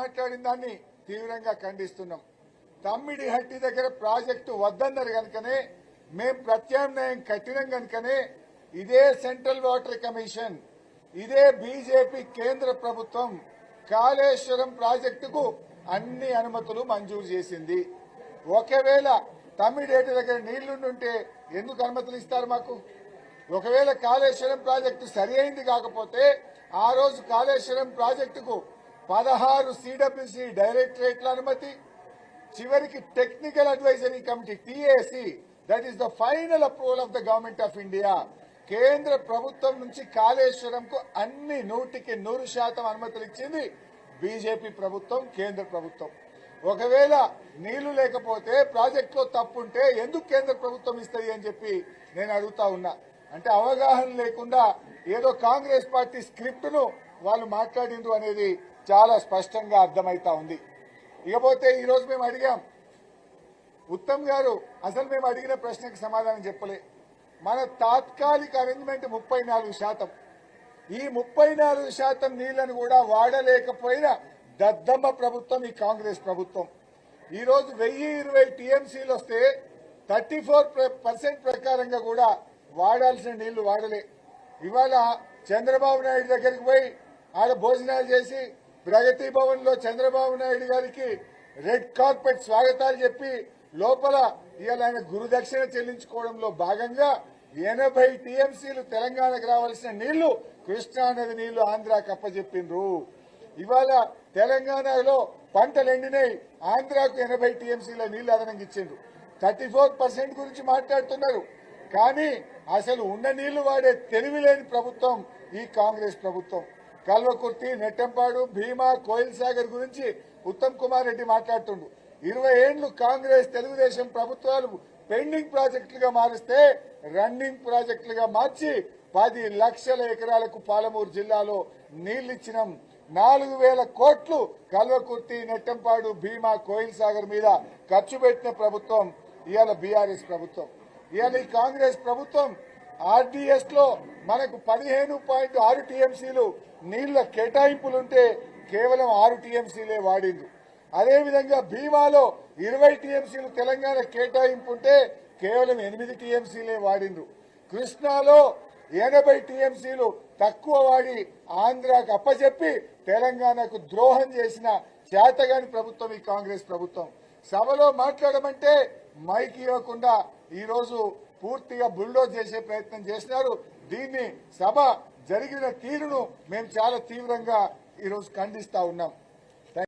మాట్లాడిన దాన్ని తీవ్రంగా ఖండిస్తున్నాం. తమ్మిడి హట్టి దగ్గర ప్రాజెక్టు వద్దన్నారు కనుకనే మేం ప్రత్యామ్నాయం కట్టినాం కనుకనే ఇదే సెంట్రల్ వాటర్ కమిషన్ ఇదే బీజేపీ కేంద్ర ప్రభుత్వం కాళేశ్వరం ప్రాజెక్టుకు అన్ని అనుమతులు మంజూరు చేసింది. ఒకవేళ తమ్మిడేటి దగ్గర నీళ్ళుండుంటే ఎందుకు అనుమతులు ఇస్తారు మాకు? ఒకవేళ కాళేశ్వరం ప్రాజెక్టు సరి అయింది కాకపోతే ఆ రోజు కాళేశ్వరం ప్రాజెక్టుకు పదహారు సిడబ్ల్యూసి డైరెక్టరేట్ల అనుమతి చివరికి technical advisory committee TAC that is the final approval of the government of India కేంద్ర ప్రభుత్వం నుంచి కాళేశ్వరంకు అన్ని నూటికి నూరు శాతం అనుమతులు ఇచ్చింది బీజేపీ ప్రభుత్వం కేంద్ర ప్రభుత్వం. ఒకవేళ నీళ్ళు లేకపోతే ప్రాజెక్టులో తప్పుంటే ఎందుకు కేంద్ర ప్రభుత్వం ఇస్తుంది అని చెప్పి నేను అడుగుతా ఉన్నా. అంటే అవగాహన లేకుండా ఏదో కాంగ్రెస్ పార్టీ స్క్రిప్ట్ను వాళ్ళు మాట్లాడిండ్రు అనేది చాలా స్పష్టంగా అర్థమైతా ఉంది. ఇకపోతే ఈరోజు మేము అడిగాం ఉత్తమ్ గారు అసలు మేము అడిగిన ప్రశ్నకి సమాధానం చెప్పలే. మన తాత్కాలిక అరేంజ్మెంట్ ముప్పై నాలుగు శాతం. ఈ ముప్పై నాలుగు శాతం నీళ్ళను కూడా వాడలేకపోయిన దద్దమ్మ ప్రభుత్వం ఈ కాంగ్రెస్ ప్రభుత్వం. ఈరోజు వెయ్యి ఇరవై టీఎంసీలు వస్తే థర్టీ ఫోర్ పర్సెంట్ ప్రకారంగా కూడా వాడాల్సిన నీళ్ళు వాడలే. ఇవాళ చంద్రబాబు నాయుడు దగ్గరికి పోయి ఆడ భోజనాలు చేసి ప్రగతి భవన్లో చంద్రబాబు నాయుడు గారికి రెడ్ కార్పెట్ స్వాగతాలు చెప్పి లోపల ఇవాళ ఆయన గురుదక్షిణ చెల్లించుకోవడంలో భాగంగా ఎనభై టీఎంసీలు తెలంగాణకు రావాల్సిన నీళ్ళు కృష్ణా నది నీళ్ళు ఆంధ్రాకి అప్పచెప్పిండ్రు ఇవాళ తెలంగాణలో పంటలు ఎండినాయి ఆంధ్రాకు ఎనభై టీఎంసీల నీళ్ళు అదనంగా ఇచ్చిండ్రు. థర్టీ ఫోర్ పర్సెంట్ గురించి మాట్లాడుతున్నారు. కానీ అసలు ఉన్న నీళ్ళు వాడే తెలివి లేని ప్రభుత్వం ఈ కాంగ్రెస్ ప్రభుత్వం. కల్వకుర్తి నెట్టంపాడు భీమా కోయిల్ సాగర్ గురించి ఉత్తమ్ కుమార్ రెడ్డి మాట్లాడుతుండు. ఇరవై ఏండ్లు కాంగ్రెస్ తెలుగుదేశం ప్రభుత్వాలు పెండింగ్ ప్రాజెక్టులుగా మారిస్తే రన్నింగ్ ప్రాజెక్టులుగా మార్చి పది లక్షల ఎకరాలకు పాలమూరు జిల్లాలో నీళ్ళిచ్చినాం నాలుగు వేల కోట్లు కల్వకుర్తి నెట్టంపాడు భీమా కోయిల్ సాగర్ మీద ఖర్చు పెట్టిన ప్రభుత్వం ఇవాళ బీఆర్ఎస్ ప్రభుత్వం. ఇవాళ ఈ కాంగ్రెస్ ప్రభుత్వం ఆర్డీఎస్లో మనకు పదిహేను పాయింట్ ఆరు టీఎంసీలు నీళ్ళ కేటాయింపులుంటే కేవలం ఆరు టీఎంసీలే వాడింది అదేవిధంగా భీమాలో ఇరవై టీఎంసీలు తెలంగాణ కేటాయింపు ఉంటే కేవలం ఎనిమిది టీఎంసీలే వాడిండ్రు. కృష్ణాలో ఎనభై టీఎంసీలు తక్కువ వాడి ఆంధ్రాకు అప్పచెప్పి తెలంగాణకు ద్రోహం చేసిన చేతగాని ప్రభుత్వం ఈ కాంగ్రెస్ ప్రభుత్వం. సభలో మాట్లాడమంటే మైక్ ఇవ్వకుండా ఈరోజు పూర్తిగా బుల్డోజ్ చేసే ప్రయత్నం చేసినారు. దీన్ని సభ జరిగిన తీరును మేము చాలా తీవ్రంగా ఈరోజు ఖండిస్తా ఉన్నాం.